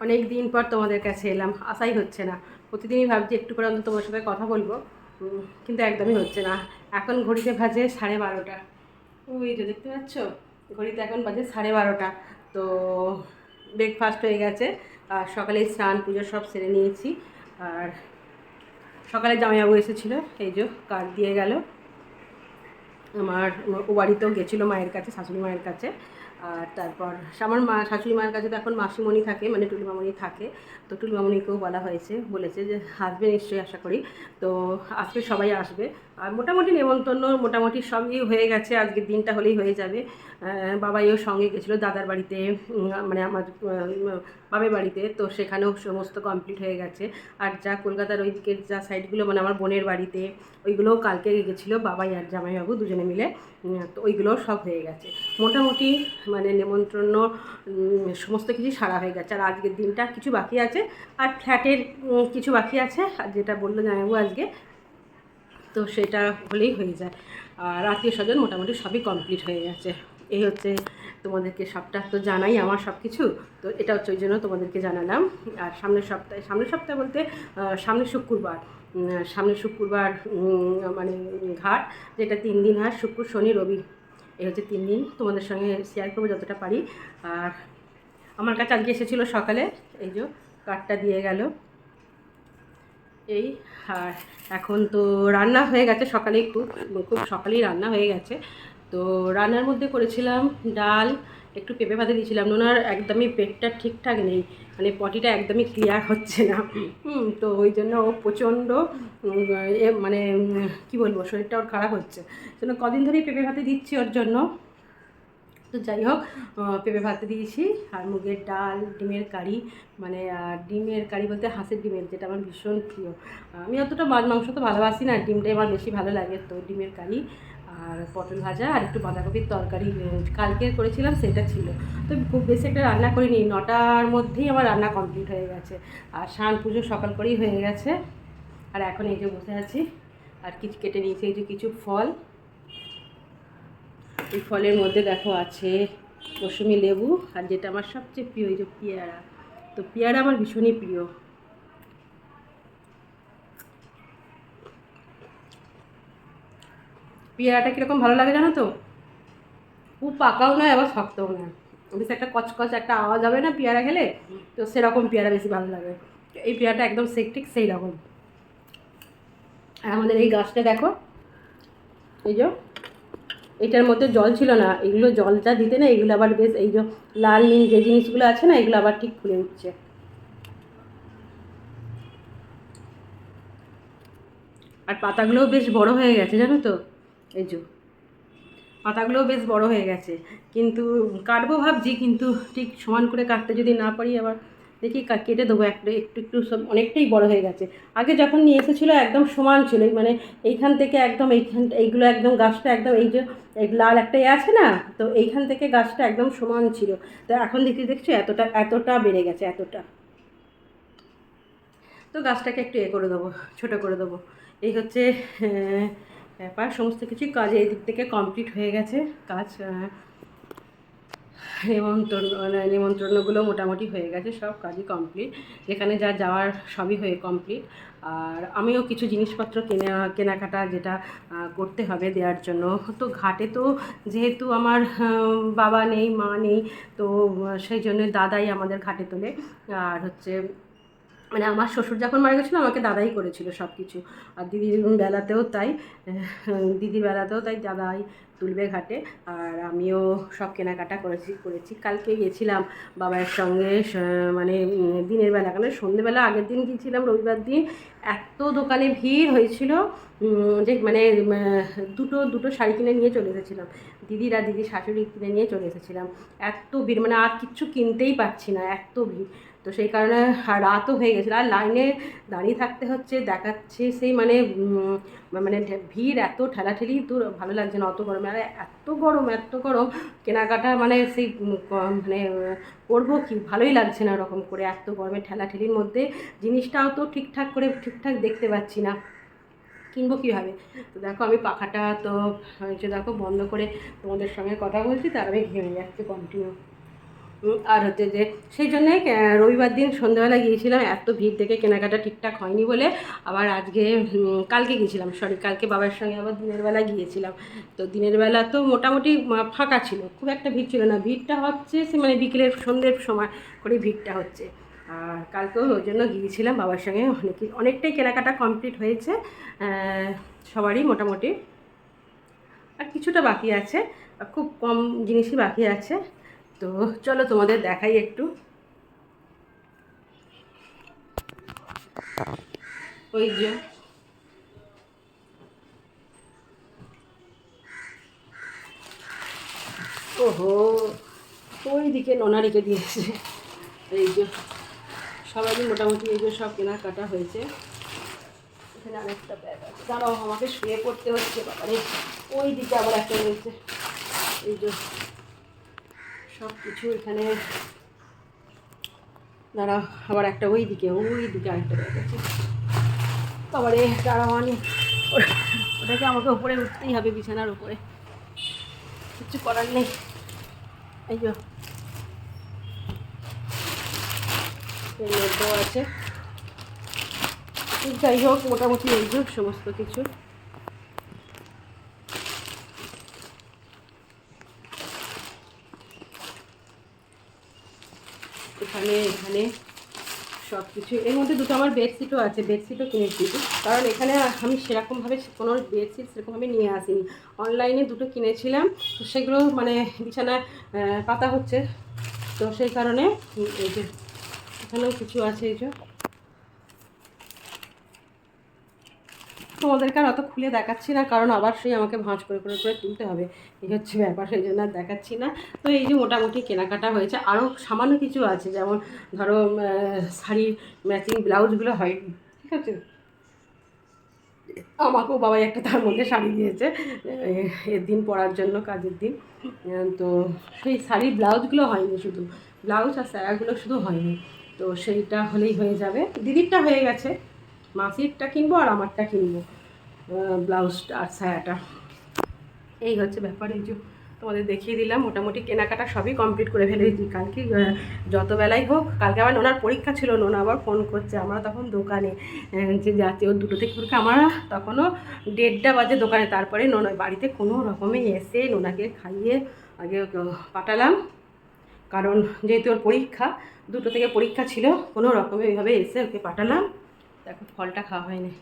অনেক দিন পর তোমাদের কাছে এলাম। আশাই হচ্ছে না। প্রতিদিনই ভাবছি একটু করে অন্তত তোমার সাথে কথা বলব। কিন্তু একদমই হচ্ছে না। এখন ঘড়িতে বাজে সাড়ে বারোটা। ওই যে দেখতে পাচ্ছ? ঘড়িতে এখন বাজে সাড়ে বারোটা। তো ব্রেকফাস্ট হয়ে গেছে। আর সকালে স্নান, পুজো সব সেরে নিয়েছি। আর সকালে জামাইবাবু এসেছিল। এই যে কার্ড দিয়ে গেল। আমার ও বাড়িতেও গেছিল মায়ের কাছে, শাশুড়ি মায়ের কাছে। আর তারপর আমার মা, শাশুড়ি মায়ের কাছে তো এখন মাসিমণি থাকে মানে টুলি মামনি থাকে। তো টুলি মামনিকেও বলা হয়েছে, বলেছে যে আসবে নিশ্চয়ই আশা করি। তো আজকে সবাই আসবে। আর মোটামুটি নেমন্তন্ন, মোটামুটি সবই হয়ে গেছে। আজকের দিনটা হলেই হয়ে যাবে। বাবাইও সঙ্গে গেছিল দাদার বাড়িতে মানে আমার বাবের বাড়িতে। তো সেখানেও সমস্ত কমপ্লিট হয়ে গেছে। আর যা কলকাতার ওই দিকের যা সাইডগুলো মানে আমার বোনের বাড়িতে, ওইগুলোও কালকে গেছিল বাবাই আর জামাইবাবু দুজনে মিলে। তো ওইগুলোও সব হয়ে গেছে। মোটামুটি মানে নেমন্ত্রণ সমস্ত কিছু সারা হয়ে গেছে। আর আজকের দিনটা কিছু বাকি আছে। আর ফ্ল্যাটের কিছু বাকি আছে, আর যেটা বলল জামাইবাবু আজকে, তো সেটা হলেই হয়ে যায়। আর আত্মীয় স্বজন মোটামুটি সবই কমপ্লিট হয়ে গেছে। এই হচ্ছে তোমাদেরকে সবটা তো জানাই আমার সব কিছু তো এটা হচ্ছে ওই জন্য তোমাদেরকে জানালাম। আর সামনের সপ্তাহে সামনের সপ্তাহে বলতে সামনের শুক্রবার। উম, সামনের শুক্রবার মানে ঘাট যেটা তিন দিন হয় শুক্র শনি রবি। এই হচ্ছে তিন দিন তোমাদের সঙ্গে শেয়ার করব যতটা পারি। আর আমার কাছে আজকে এসেছিল সকালে এই যে কার্ডটা দিয়ে গেল। এই আর এখন তো রান্না হয়ে গেছে সকালেই খুব খুব সকালেই রান্না হয়ে গেছে। তো রান্নার মধ্যে করেছিলাম ডাল একটু পেঁপে ভাতে দিয়েছিলাম। ওনার একদমই পেটটা ঠিকঠাক নেই। মানে পটিটা একদমই ক্লিয়ার হচ্ছে না। তো ওই জন্য ও প্রচণ্ড মানে কী বলব, শরীরটা ওর খারাপ হচ্ছে। জন্য কদিন ধরেই পেঁপে ভাতে দিচ্ছি ওর জন্য। তো যাই হোক পেঁপে ভাতে দিয়েছি। আর মুগের ডাল, ডিমের কারি মানে ডিমের কারি বলতে হাঁসের ডিমের, যেটা আমার ভীষণ প্রিয়। আমি অতটা মাছ মাংস তো ভালোবাসি না, ডিমটাই আমার বেশি ভালো লাগে। তো ডিমের কারি আর পটল ভাজা আর একটু বাঁধাকপির তরকারি কালকে করেছিলাম সেটা ছিল। তো খুব বেশি একটা রান্না করিনি, নটার মধ্যেই আমার রান্না কমপ্লিট হয়ে গেছে। আর স্নান পুজো সকাল করেই হয়ে গেছে। আর এখন এই যে বসে আছি, আর কিছু কেটে নিয়েছি, এই যে কিছু ফল। এই ফলের মধ্যে দেখো আছে মৌসুমি লেবু, আর যেটা আমার সবচেয়ে প্রিয়, এই যে পেয়ারা। তো পেয়ারা আমার ভীষণই প্রিয়। পেয়ারাটা কীরকম ভালো লাগে জানো তো? খুব পাকাও নয়, আবার শক্তও নয়। বেশ একটা কচকচ একটা আওয়াজ হবে না পেয়ারা খেলে? তো সেরকম পেয়ারা বেশি ভালো লাগে। এই পেয়ারাটা একদম সে ঠিক সেই রকম। আর আমাদের এই গাছটা দেখো। এই যে, এটার মধ্যে জল ছিল না। এগুলো জলটা দিতে না, এগুলো আবার বেশ এই যে লাল, নীল যে জিনিসগুলো আছে না, এগুলো আবার ঠিক খুলে উঠছে। আর পাতাগুলোও বেশ বড় হয়ে গেছে, জানো তো? এই যে পাতাগুলোও বেশ বড় হয়ে গেছে। কিন্তু কাটবো ভাবছি কিন্তু ঠিক সমান করে কাটতে যদি না পারি আবার দেখি কেটে দেবো একটা একটু একটু সব অনেকটাই বড় হয়ে গেছে। আগে যখন নিয়ে এসেছিল একদম সমান ছিল। মানে এইখান থেকে একদম এইখান এইগুলো একদম গাছটা একদম এই যে লাল একটা আছে না? তো এইখান থেকে গাছটা একদম সমান ছিল। তো এখন দেখি দেখছ? এতটা এতটা বেড়ে গেছে এতটা। তো গাছটাকে একটু এ করে দেবো ছোটো করে দেবো। এই হচ্ছে আহ, ব্যাপার, সমস্ত কিছুই কাজ এই দিক থেকে কমপ্লিট হয়ে গেছে, কাজ নিমন্ত্রণ মানে নিমন্ত্রণগুলো মোটামুটি হয়ে গেছে, সব কাজই কমপ্লিট যেখানে যা যাওয়ার সবই হয়ে কমপ্লিট আর আমিও কিছু জিনিসপত্র কেনা, কেনাকাটা যেটা করতে হবে দেওয়ার জন্য, তো ঘাটে তো যেহেতু আমার বাবা নেই, মা নেই, তো সেই জন্য দাদাই আমাদের ঘাটে তোলে, আর হচ্ছে মানে আমার শ্বশুর যখন মারা গেছিল, আমাকে দাদাই করেছিল সব কিছু আর দিদির বেলাতেও তাই দিদির বেলাতেও তাই দাদাই তুলবে ঘাটে। আর আমিও সব কেনাকাটা করেছি করেছি। কালকে গেছিলাম বাবার সঙ্গে মানে দিনের বেলা। কেন? সন্ধ্যেবেলা আগের দিন গিয়েছিলাম, রবিবার দিন। এত দোকানে ভিড় হয়েছিল যে মানে দুটো দুটো শাড়ি কিনে নিয়ে চলে এসেছিলাম। দিদিরা দিদির শাশুড়ি কিনে নিয়ে চলে এসেছিলাম। এত ভিড় মানে আর কিচ্ছু কিনতেই পাচ্ছি না, এত ভিড়। তো সেই কারণে রাতও হয়ে গেছিল। আর লাইনে দাঁড়িয়ে থাকতে হচ্ছে, দেখাচ্ছে সেই মানে মানে ভিড় এত ঠেলাঠেলি, তো ভালো লাগছে না অত গরমে। আর এত গরম এত গরম। কেনাকাটা মানে সেই মানে করব কি? ভালোই লাগছে না ওরকম করে এত গরমে ঠেলাঠেলির মধ্যে। জিনিসটাও তো ঠিকঠাক করে, ঠিকঠাক দেখতে পাচ্ছি না। কিনবো কীভাবে? তো দেখো, আমি পাখাটা তো দেখো, বন্ধ করে তোমাদের সঙ্গে কথা বলছি, তার আমি ঘেমে যাচ্ছে কন্টিনিউ আর হচ্ছে যে সেই জন্যে রবিবার দিন সন্ধ্যাবেলা গিয়েছিলাম, এত ভিড় দেখে কেনাকাটা ঠিকঠাক হয়নি বলে আবার আজকে কালকে গিয়েছিলাম সরি কালকে বাবার সঙ্গে আবার দিনের বেলা গিয়েছিলাম। তো দিনের বেলা তো মোটামুটি ফাঁকা ছিল, খুব একটা ভিড় ছিল না। ভিড়টা হচ্ছে সে মানে বিকেলের, সন্ধ্যের সময় করে ভিড়টা হচ্ছে। আর কালকেও ওই জন্য গিয়েছিলাম, বাবার সঙ্গে অনেক, অনেকটাই কেনাকাটা কমপ্লিট হয়েছে সবারই মোটামুটি। আর কিছুটা বাকি আছে, খুব কম জিনিসই বাকি আছে। তো চলো তোমাদের দেখাই একটু। ওই যে। ওহো ওই দিকে নোনা রেখে দিয়েছে। এই যে, সবারই মোটামুটি এই যে সব কেনাকাটা হয়েছে। এখানে আরেকটা ব্যাগ আছে। দাঁড়াও, আমাকে শুয়ে পড়তে হচ্ছে, বাবারে। ওই দিকে আবার একটা রয়েছে। এই যে সব কিছু এখানে দাঁড়াও, আবার একটা ওই দিকে ওই দিকে আরেকটা আছে। বাবারে দাঁড়াও অনেক ওটাকে আমাকে উপরে উঠতেই হবে বিছানার উপরে। কিছু করার নেই। এই যে। আছে যাই হোক মোটামুটি এই সমস্ত কিছু। এখানে এখানে সব কিছু এর মধ্যে দুটো আমার বেডশিটও আছে, বেডশিটও কিনেছি কারণ এখানে আমি সেরকমভাবে কোনো বেডশিট সেরকমভাবে নিয়ে আসিনি। অনলাইনে দুটো কিনেছিলাম, তো সেগুলো মানে বিছানায় পাতা হচ্ছে। তো সেই কারণে এই যে এখানেও কিছু আছে, এই যে। তোমাদেরকে আর অত খুলে দেখাচ্ছি না, কারণ আবার সেই আমাকে ভাঁজ করে করে করে তুলতে হবে। এই হচ্ছে ব্যাপার সেই জন্য আর দেখাচ্ছি না। তো এই যে মোটামুটি কেনাকাটা হয়েছে আরও সামান্য কিছু আছে, যেমন ধরো শাড়ির ম্যাচিং ব্লাউজগুলো হয়নি ঠিক আছে? আমাকেও বাবাই একটা তার মধ্যে শাড়ি দিয়েছে এর দিন পরার জন্য, কাজের দিন। তো সেই শাড়ির ব্লাউজগুলো হয়নি শুধু, ব্লাউজ আর স্যারাগুলো শুধু হয়নি। তো সেইটা হলেই হয়ে যাবে। দিদিরটা হয়ে গেছে। মাসিরটা কিনবো আর আমারটা কিনবো ব্লাউজটা আর সায়াটা এই হচ্ছে ব্যাপার, এই যে তোমাদের দেখিয়ে দিলাম। মোটামুটি কেনাকাটা সবই কমপ্লিট করে ফেলেছি। কালকে যত বেলাই হোক, কালকে আবার নোনার পরীক্ষা ছিল, নোনা আবার ফোন করছে। আমরা তখন দোকানে যে যাচ্ছি ওর দুটো থেকে পরীক্ষা আমরা তখনও দেড়টা বাজে দোকানে। তারপরে নোনা বাড়িতে কোনো রকমে এসে নোনাকে খাইয়ে আগে পাঠালাম। কারণ যেহেতু ওর পরীক্ষা, দুটো থেকে পরীক্ষা ছিল, কোনো রকমে ওইভাবে এসে ওকে পাঠালাম। দেখো, ফলটা খাওয়া হয়নি।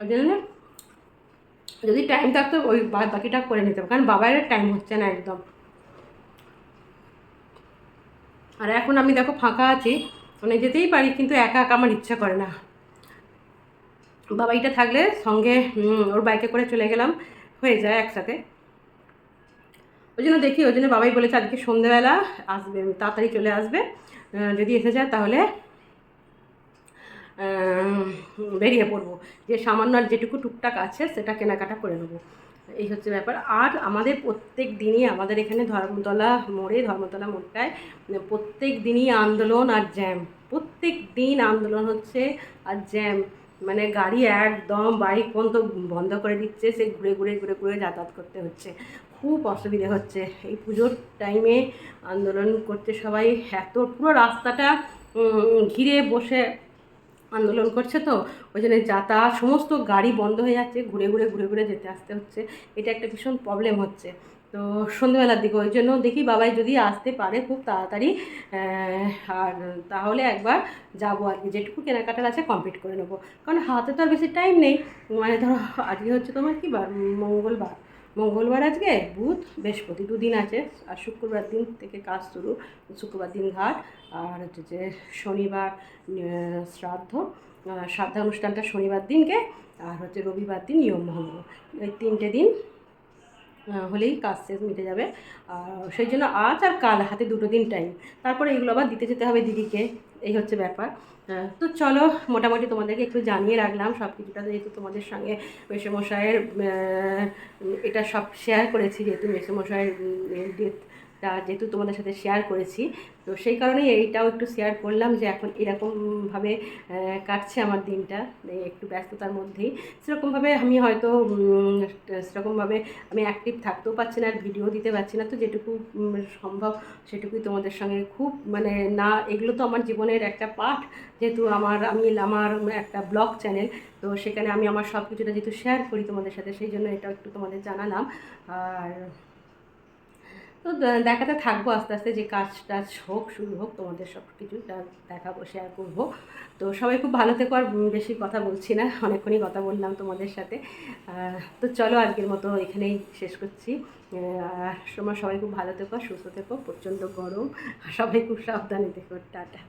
ওই জন্য যদি টাইম থাকতো ওই বাকিটা করে নিতাম, কারণ বাবার টাইম হচ্ছে না একদম। আর এখন আমি দেখো ফাঁকা আছি মানে যেতেই পারি, কিন্তু একা একা আমার ইচ্ছা করে না। বাবা বাবাইটা থাকলে সঙ্গে ওর বাইকে করে চলে গেলাম, হয়ে যায় একসাথে। ওই জন্য দেখি, ওই জন্য বাবাই বলেছে আজকে সন্ধ্যেবেলা আসবে তাড়াতাড়ি চলে আসবে। যদি এসে যায় তাহলে বেরিয়ে পড়ব। যে সামান্য আর যেটুকু টুকটাক আছে সেটা কেনাকাটা করে নেব। এই হচ্ছে ব্যাপার। আর আমাদের প্রত্যেক দিনই আমাদের এখানে ধর্মতলা মোড়ে, ধর্মতলা মোড়টায় মানে প্রত্যেক দিনই আন্দোলন আর জ্যাম। প্রত্যেক দিন আন্দোলন হচ্ছে আর জ্যাম। মানে গাড়ি একদম বাইক পর্যন্ত বন্ধ করে দিচ্ছে, সে ঘুরে ঘুরে ঘুরে ঘুরে যাতায়াত করতে হচ্ছে। খুব অসুবিধে হচ্ছে। এই পুজোর টাইমে আন্দোলন করতে সবাই। এত পুরো রাস্তাটা ঘিরে বসে আন্দোলন করছে তো, ওই জন্য যাতায়াত, সমস্ত গাড়ি বন্ধ হয়ে যাচ্ছে, ঘুরে ঘুরে ঘুরে ঘুরে যেতে আসতে হচ্ছে। এটা একটা ভীষণ প্রবলেম হচ্ছে। তো সন্ধ্যেবেলার দিকে, ওই জন্য দেখি বাবাই যদি আসতে পারে খুব তাড়াতাড়ি আর তাহলে একবার যাব আর কি। যেটুকু কেনাকাটার আছে কমপ্লিট করে নেব। কারণ হাতে তো আর বেশি টাইম নেই। মানে ধরো, আজকে হচ্ছে তোমার কি বার? মঙ্গলবার। মঙ্গলবার আজকে, বুধ, বৃহস্পতি, দুদিন আছে। আর শুক্রবার দিন থেকে কাজ শুরু। শুক্রবার দিন ঘাট। আর হচ্ছে যে শনিবার শ্রাদ্ধ। শ্রাদ্ধ অনুষ্ঠানটা শনিবার দিনকে, আর হচ্ছে রবিবার দিন নিয়ম ভঙ্গ এই তিনটে দিন হলেই কাজ শেষ মিটে যাবে। আর সেই জন্য আজ আর কাল হাতে দুটো দিন টাইম তারপরে এগুলো আবার দিতে যেতে হবে দিদিকে। এই হচ্ছে ব্যাপার। তো চলো, মোটামুটি তোমাদেরকে একটু জানিয়ে রাখলাম সব কিছুটা যেহেতু তোমাদের সঙ্গে মেসেমশাইয়ের এটা সব শেয়ার করেছি, যেহেতু মেসেমশাইয়ের ডেথ যেহেতু তোমাদের সাথে শেয়ার করেছি, তো সেই কারণেই এইটাও একটু শেয়ার করলাম যে এখন এরকমভাবে কাটছে আমার দিনটা একটু ব্যস্ততার মধ্যেই। সেরকমভাবে আমি হয়তো সেরকমভাবে আমি অ্যাক্টিভ থাকতেও পারছি না, আর ভিডিও দিতে পারছি না, তো যেটুকু সম্ভব সেটুকুই তোমাদের সঙ্গে খুব মানে না, এগুলো তো আমার জীবনের একটা পার্ট যেহেতু আমার, আমি, আমার একটা ব্লগ চ্যানেল তো সেখানে আমি আমার সব কিছুটা যেহেতু শেয়ার করি তোমাদের সাথে, সেই জন্য এটা একটু তোমাদের জানালাম। আর তো দেখাতে থাকব আস্তে আস্তে যে কাজ টাজ হোক, শুরু হোক, তোমাদের সব কিছুটা দেখাবো শেয়ার করব। তো সবাই খুব ভালো থেকো আর বেশি কথা বলছি না, অনেকক্ষণই কথা বললাম তোমাদের সাথে। তো চলো আজকের মতো এখানেই শেষ করছি। সময় সবাই খুব ভালো থেকো, সুস্থ থেকো, প্রচণ্ড গরম। সবাই খুব সাবধানে থেকো, টাটা।